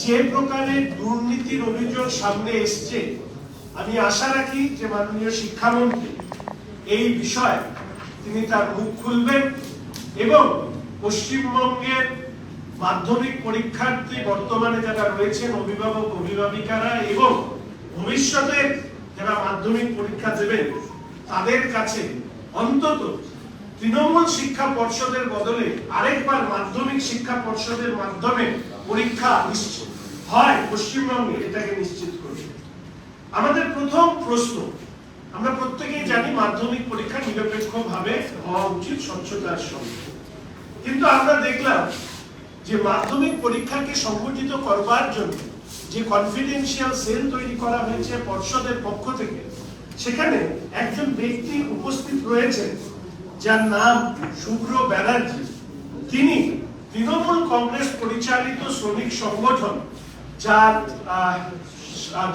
যে প্রকারের দুর্নীতির অভিযোগ সামনে এসছে, আমি আশা রাখি যে মাননীয় শিক্ষামন্ত্রী এই বিষয়ে তিনি তার মুখ খুলবেন এবং পশ্চিমবঙ্গের মাধ্যমিক পরীক্ষার্থী বর্তমানে যারা রয়েছেন, অভিভাবক, অভিভাবিকারা এবং ভবিষ্যতে যারা মাধ্যমিক পরীক্ষা দেবেন, তাদের কাছে অন্তত তৃণমূল শিক্ষা পর্ষদের বদলে আরেকবার মাধ্যমিক শিক্ষা পর্ষদের মাধ্যমে পরীক্ষা নিশ্চিত। হয় পশ্চিমবঙ্গে এটাকে নিশ্চিত করবে। আমাদের প্রথম প্রশ্ন, আমরা প্রত্যেকেই জানি মাধ্যমিক পরীক্ষা নিরপেক্ষভাবে হওয়া উচিত স্বচ্ছতার সঙ্গে। কিন্তু আমরা দেখলাম যে মাধ্যমিক পরীক্ষাকে সংগঠিত করবার জন্য যে কনফিডেন্সিয়াল সেল তৈরি করা হয়েছে পর্ষদের পক্ষ থেকে, সেখানে একজন ব্যক্তি উপস্থিত রয়েছেন, যার নাম শুভ্র ব্যানার্জি। তিনি তৃণমূল কংগ্রেস পরিচালিত শ্রমিক সংগঠন, যার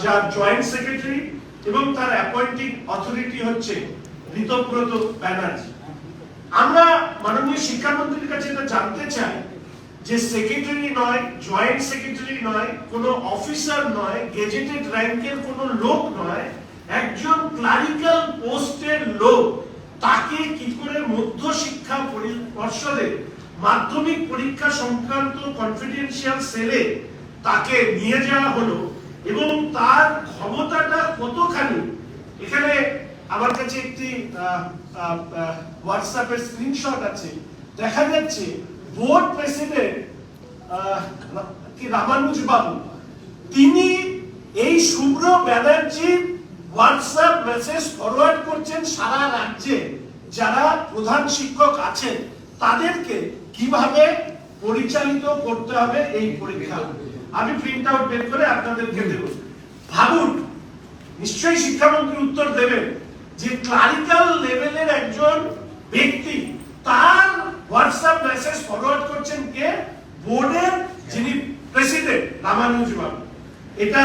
যার জয়েন্ট সেক্রেটারি এবং তার অ্যাপয়েন্টিং অথরিটি হচ্ছে ঋতব্রত ব্যানার্জি। আমরা মাননীয় শিক্ষামন্ত্রীর কাছে এটা জানতে চাই যে সেক্রেটারি নয়, জয়েন্ট সেক্রেটারি নয়, কোনো অফিসার নয়, গেজেটেড র্যাঙ্কের কোনো লোক নয়, একজন ক্লারিক্যাল পোস্টের লোক, তাকে কি করে মধ্য শিক্ষা পরি- পর্ষদে মাধ্যমিক পরীক্ষা সংক্রান্ত কনফিডেন্সিয়াল সেলে তাকে নিয়ে যাওয়া হলো এবং তার ক্ষমতাটা কতখানি? এখানে আমার কাছে একটি হোয়াটসঅ্যাপের স্ক্রিনশট আছে। দেখা যাচ্ছে বোর্ড প্রেসিডেন্ট কি, রামানুজ বাবু। তিনি এই শুভ্র ব্যানার্জির হোয়াটসঅ্যাপ মেসেজ ফরওয়ার্ড করছেন সারা রাজ্যে। যারা প্রধান শিক্ষক আছেন। তাদেরকে কীভাবে পরিচালিত করতে হবে এই পরীক্ষা? আমি প্রিন্ট আউট বের করে আপনাদেরকে দেব। ভাবুন, নিশ্চয়ই শিক্ষামন্ত্রী উত্তর দেবেন যে ক্লারিক্যাল লেভেলের একজন ব্যক্তি, তার হোয়াটসঅ্যাপ মেসেজ ফরওয়ার্ড করছেন কে? বোর্ডের যিনি প্রেসিডেন্ট রামানুজ বাবু এটা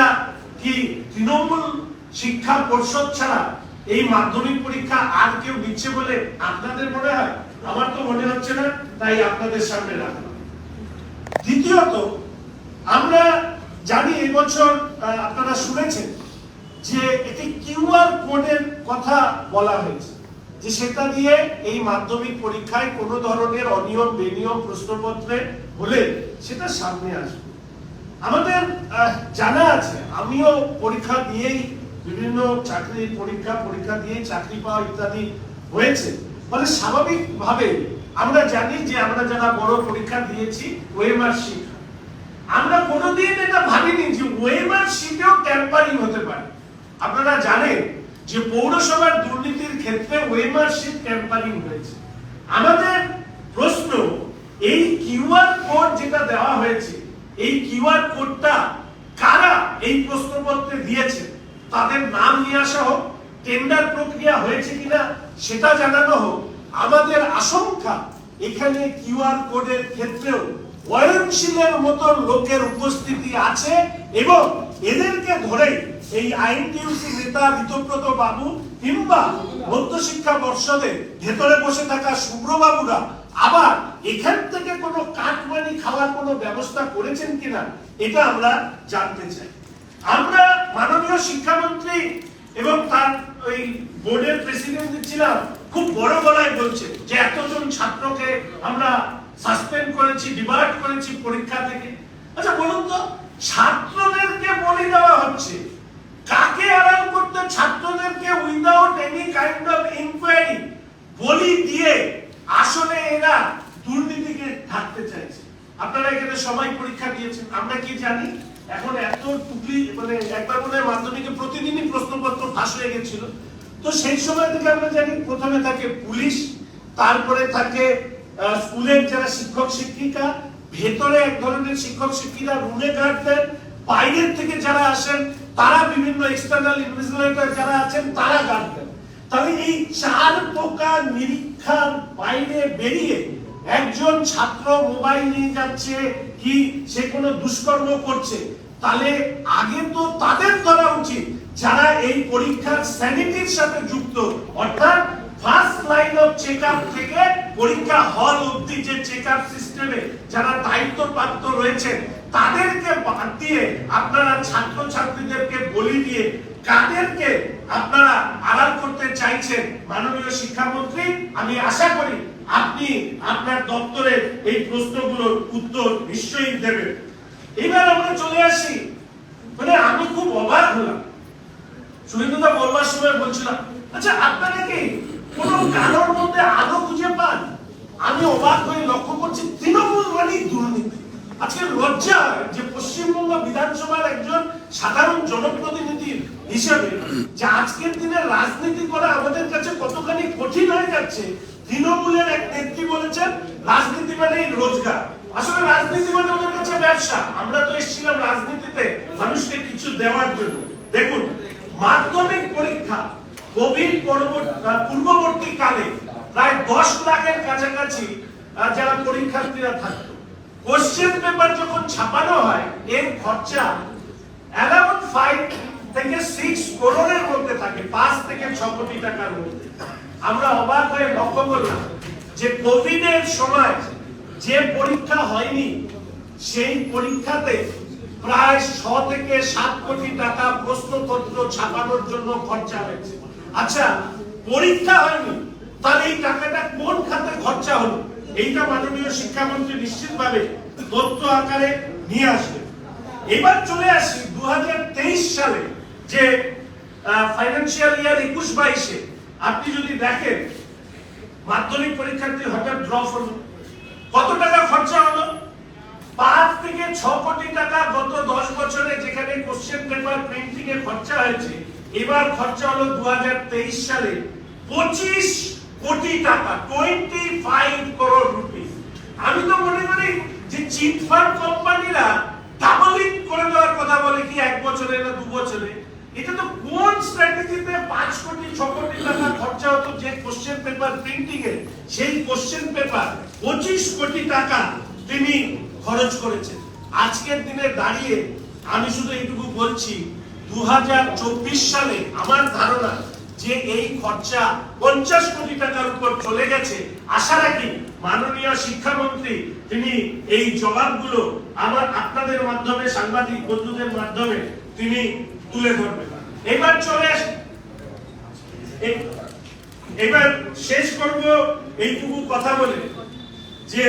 কি তৃণমূল শিক্ষা পর্ষদ ছাড়া এই মাধ্যমিক পরীক্ষা আর কেউ নিচ্ছে বলে আপনাদের মনে হয়? আমার তো মনে হচ্ছে না, তাই আপনাদের সামনে রাখলাম। দ্বিতীয়ত, আমরা জানি এবছর আপনারা শুনেছেন যে একটি কিউআর কোডের কথা বলা হয়েছে, যে সেটা দিয়ে এই মাধ্যমিক পরীক্ষায় কোনো ধরনের অনিয়ম, বেনিয়ম, প্রশ্নপত্রে হলে সেটা সামনে আসবে। আমাদের জানা আছে, আমিও পরীক্ষা দিয়েই বিভিন্ন চাকরির পরীক্ষা পরীক্ষা দিয়ে চাকরি পাওয়া ইত্যাদি হয়েছে। ফলে স্বাভাবিকভাবে আমরা জানি যে আমরা যারা বড় পরীক্ষা দিয়েছি ওয়েমার শিট আমরা কোনোদিন এটা ভাবিনি যে ওয়েমার শিটেও ট্যাম্পারিং হতে পারে। আপনারা জানেন যে পৌরসভার দুর্নীতির ক্ষেত্রে ওয়েমার শিট ট্যাম্পারিং হয়েছে। আমাদের প্রশ্ন, এই কিউআর কোড যেটা দেওয়া হয়েছে, এই কিউআর কোডটা কারা এই প্রশ্নপত্রে দিয়েছে? তাদের নাম নিয়ে আসা হোক টেন্ডার প্রক্রিয়া হয়েছে কিনা সেটা জানানো হোক। আমাদের আশঙ্কা, এখানে কিউআর কোডের ক্ষেত্রেও বয়নশীলের মতো লোকের উপস্থিতি আছে এবং এদেরকে ধরে এই আইনটিউসি নেতা ঋতব্রত বাবু কিংবা মধ্যশিক্ষা পর্ষদে ভেতরে বসে থাকা শুভ্রবাবুরা আবার এখান থেকে কোনো কাটমানি খাওয়ার কোনো ব্যবস্থা করেছেন কিনা, এটা আমরা জানতে চাই। আমরা মাননীয় শিক্ষামন্ত্রী এবং তার ওই বোর্ডের প্রেসিডেন্ট ছিলাম, খুব বড় গলায় বলছে যে এতজন ছাত্রকে আমরা সাসপেন্ড করেছি ডিবার্ট করেছি পরীক্ষা থেকে। আচ্ছা বলুন তো, ছাত্রদেরকে বলি দেওয়া হচ্ছে। কাকে আড়াল করতে ছাত্রদেরকে without any kind of inquiry বলি দিয়ে আসলে এরা দুর্নীতিকে ঢাকতে চাইছে? আপনারা এখানে সবাই পরীক্ষা দিয়েছেন, আমরা কি জানি? এখন এত টুকলি মানে একবার মনে হয় মাধ্যমিকে প্রতিদিনই প্রশ্নপত্র ফাঁস হয়ে গেছিল। তো সেই সময় থেকে আমরা জানি প্রথমে থাকে পুলিশ, তারপরে থাকে স্কুলের যারা শিক্ষক, শিক্ষিকা, ভেতরে এক ধরনের শিক্ষক, শিক্ষিকা রুমে গার্ড দেন, বাইরের থেকে যারা আসেন, তারা বিভিন্ন এক্সটার্নাল ইনভিজিলেটর যারা আছেন, তারা গার্ড দেন। তাহলে এই চার প্রকার নিরীক্ষার বাইরে বেরিয়ে একজন ছাত্র মোবাইল নিয়ে যাচ্ছে কি, সে কোনো দুষ্কর্ম করছে তাহলে আগে তো তাদের ধরা উচিত যারা এই পরীক্ষার স্যানিটির সাথে যুক্ত। অর্থাৎ ফার্স্ট লাইন অফ চেক থেকে পরীক্ষা হল অব্দি যে চেক আপ সিস্টেমে যারা দায়িত্বপ্রাপ্ত তাদেরকে বাদ দিয়ে আপনারা ছাত্র ছাত্রীদেরকে বলি দিয়ে কাদেরকে আপনারা আড়াল করতে চাইছেন মাননীয় শিক্ষামন্ত্রী, আমি আশা করি আপনি আপনার দপ্তরের এই প্রশ্নগুলোর উত্তর নিশ্চয়ই দেবেন। এবার আমরা চলে আসি। মানে আমি খুব অবাক হলাম। সুরেন্দ্রদা বলবার সময় বলছিলাম আচ্ছা আপনারা কি কোন কারোর মধ্যে আলো খুঁজে পান? আমি অবাক হয়ে লক্ষ্য করছি, তৃণমূল মানেই দুর্নীতি। আজকে লজ্জা যে পশ্চিমবঙ্গ বিধানসভার একজন সাধারণ জনপ্রতিনিধি হিসেবে, যে আজকের দিনে রাজনীতি করা আমাদের কাছে কতখানি কঠিন হয়ে যাচ্ছে, তৃণমূলের এক নেত্রী বলেছেন, রাজনীতি মানেই রোজগার। আসলে রাজনীতি মানে ওদের কাছে ব্যবসা। আমরা তো এসেছিলাম রাজনীতিতে মানুষকে কিছু দেওয়ার জন্য। দেখুন, মাধ্যমিক পরীক্ষা কোভিড পূর্ববর্তী কালে প্রায় দশ লাখের কাছাকাছি যারা পরীক্ষার্থীরা থাকতো। কোশ্চেন পেপার যখন ছাপানো হয়, এর খরচা অ্যারাউন্ড ফাইভ থেকে সিক্স করোড়ের মধ্যে থাকে, পাঁচ থেকে ছ কোটি টাকার মধ্যে। আমরা অবাক হয়ে লক্ষ্য করলাম যে কোভিড এর সময় যে পরীক্ষা হয়নি, সেই পরীক্ষাতে প্রায় ছ থেকে সাত কোটি টাকা প্রশ্নপত্র ছাপানোর জন্য খরচা হয়েছে। আচ্ছা পরীক্ষা হয়নি, তাহলে এই টাকাটা কোন খাতে খরচা হলো? এইটা মাননীয় শিক্ষামন্ত্রী নিশ্চিতভাবে তথ্য আকারে নিয়ে আসবে। এবার চলে আসি দু হাজার তেইশ সালে যে ফাইন্যান্সিয়াল ইয়ার একুশ বাইশে, আপনি যদি দেখেন, মাধ্যমিক পরীক্ষার্থী হঠাৎ ড্রপ হলো কত টাকা খরচা হলো? পাঁচ থেকে ছ কোটি টাকা গত দশ বছরে যেখানে কোশ্চেন পেপার প্রিন্টিং এ খরচা হয়েছে, এবার খরচা হলো দু সালে পঁচিশ কোটি টাকা টোয়েন্টি ফাইভ করোড় রুপি আমি তো মনে করি যে চিট কোম্পানিরা ডাবলিং করে দেওয়ার কথা বলে কি এক বছরে না দু বছরে। এটা তো কোন স্ট্র্যাটেজিতে পাঁচ কোটি, ছ কোটি টাকা খরচা হতো যে কোশ্চেন পেপার প্রিন্টিং এ? সেই কোশ্চেন পেপার পঁচিশ কোটি টাকা তিনি খরচ করেছেন। আজকের দিনে দাঁড়িয়ে আমি শুধু এইটুকু বলছি দু হাজার চব্বিশ সালে আমার ধারণা যে এই খরচা পঞ্চাশ কোটি টাকার উপর চলে গেছে, আশা রাখি মাননীয় শিক্ষামন্ত্রী তিনি এই জবাবগুলো আমার আপনাদের মাধ্যমে, সাংবাদিক বন্ধুদের মাধ্যমে তিনি তুলে ধরবেন। এবার চলে এবার শেষ করব এইটুকু কথা বলে। যে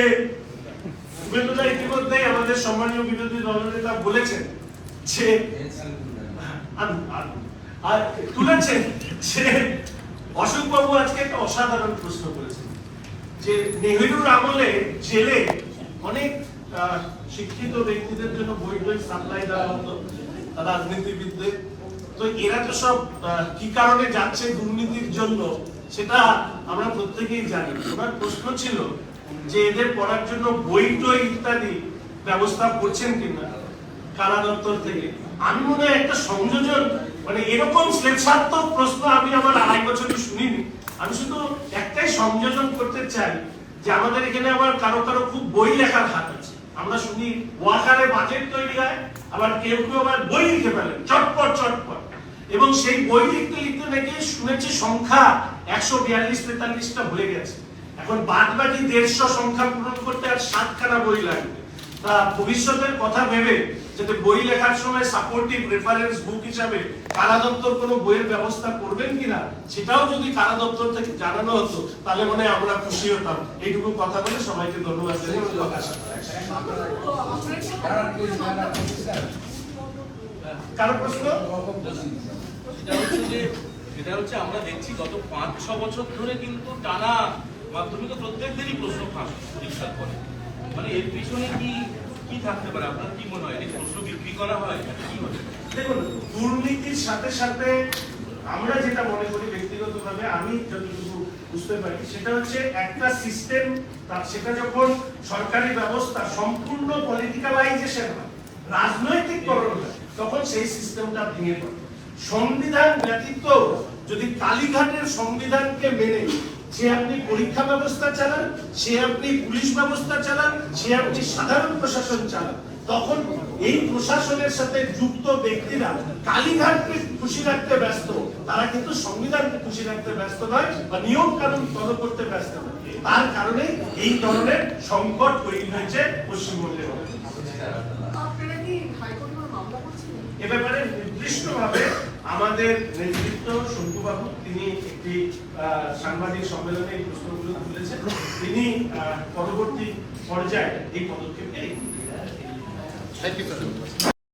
শুভেন্দুদা ইতিমধ্যেই আমাদের সম্মানীয় বিরোধী দলনেতা বলেছেন যে, আর- তুলেছেন যে অশোক বাবু আজকে একটা অসাধারণ প্রশ্ন করেছেন যে নেহেরুর আমলে জেলে অনেক শিক্ষিত ব্যক্তিদের জন্য বই বই সাপ্লাই দেওয়া হতো রাজনীতিবিদদের। তো এরা তো সব কি কারণে যাচ্ছে দুর্নীতির জন্য, সেটা আমরা প্রত্যেকেই জানি। ওনার প্রশ্ন ছিল যে এদের পড়ার জন্য বই টই ইত্যাদি ব্যবস্থা করছেন কিনা, কারা দপ্তর থেকে? আমি মনে হয় একটা সংযোজন মানে এরকম শ্লেষাত্মক প্রশ্ন আমি আমার আড়াই বছরই শুনিনি। আমি শুধু একটাই সংযোজন করতে চাই যে আমাদের এখানে আবার কারও কারও খুব বই লেখার হাত আছে। আমরা শুনি, ওয়াকারে বাজেট তৈরি হয়, আবার কেউ কেউ আবার বই লিখে ফেলেন, চটপট চটপট। এবং সেই বই লিখতে লিখতে নাকি শুনেছি সংখ্যা একশো বিয়াল্লিশ তেতাল্লিশটা হয়ে গেছে। এখন বাদ বাকি দেড়শো সংখ্যা পূরণ করতে আর সাতখানা বই লাগবে। তা ভবিষ্যতের কথা ভেবে যাতে বই লেখার সময় সাপোর্টিভ রেফারেন্স বুক হিসাবে কারা দপ্তর কোনো বইয়ের ব্যবস্থা করবেন কিনা, সেটাও যদি কারা দপ্তর থেকে জানানো হতো, তাহলে মনে আমরা খুশি হতাম। এইটুকু কথা বলে সবাইকে ধন্যবাদ। কারও প্রশ্ন? সেটা হচ্ছে আমরা দেখছি গত পাঁচ ছ বছর ধরে কিন্তু টানা মাধ্যমিকে প্রত্যেকদিনই প্রশ্ন ফাঁস পরে। মানে এর পিছনে কি কি থাকতে পারে? আপনার কি মনে হয়? প্রশ্ন বিক্রি করা হয়? কি হয়? দেখুন, দুর্নীতির সাথে সাথে আমরা যেটা মনে করি আমি যতটুকু বুঝতে পারি, সেটা হচ্ছে একটা সিস্টেম তার সেটা যখন সরকারি ব্যবস্থা সম্পূর্ণ পলিটিক্যালাইজেশন হয় রাজনৈতিককরণ হয়, তখন সেই সিস্টেমটা ভেঙে পড়ে। সংবিধান ব্যতীত যদি কালীঘাটের সংবিধানকে মেনে সে আপনি পরীক্ষা ব্যবস্থা চালান, সে আপনি পুলিশ ব্যবস্থা চালান, সে আপনি সাধারণ প্রশাসন চালান। তখন এই প্রশাসনের সাথে যুক্ত ব্যক্তিরা কালীঘাটকে খুশি রাখতে ব্যস্ত। তারা কিন্তু সংবিধানকে খুশি রাখতে ব্যস্ত নয় বা নিয়ম কানুন ফলো করতে ব্যস্ত নয়। তার কারণে এই ধরনের সংকট তৈরি হয়েছে পশ্চিমবঙ্গের মধ্যে। আপনি এ ব্যাপারে নির্দিষ্টভাবে আমাদের নেতৃত্ব শঙ্কুবাবু তিনি একটি আহ, সাংবাদিক সম্মেলনে এই প্রশ্নগুলো তুলেছেন। তিনি আহ, পরবর্তী পর্যায়ে এই পদক্ষেপকে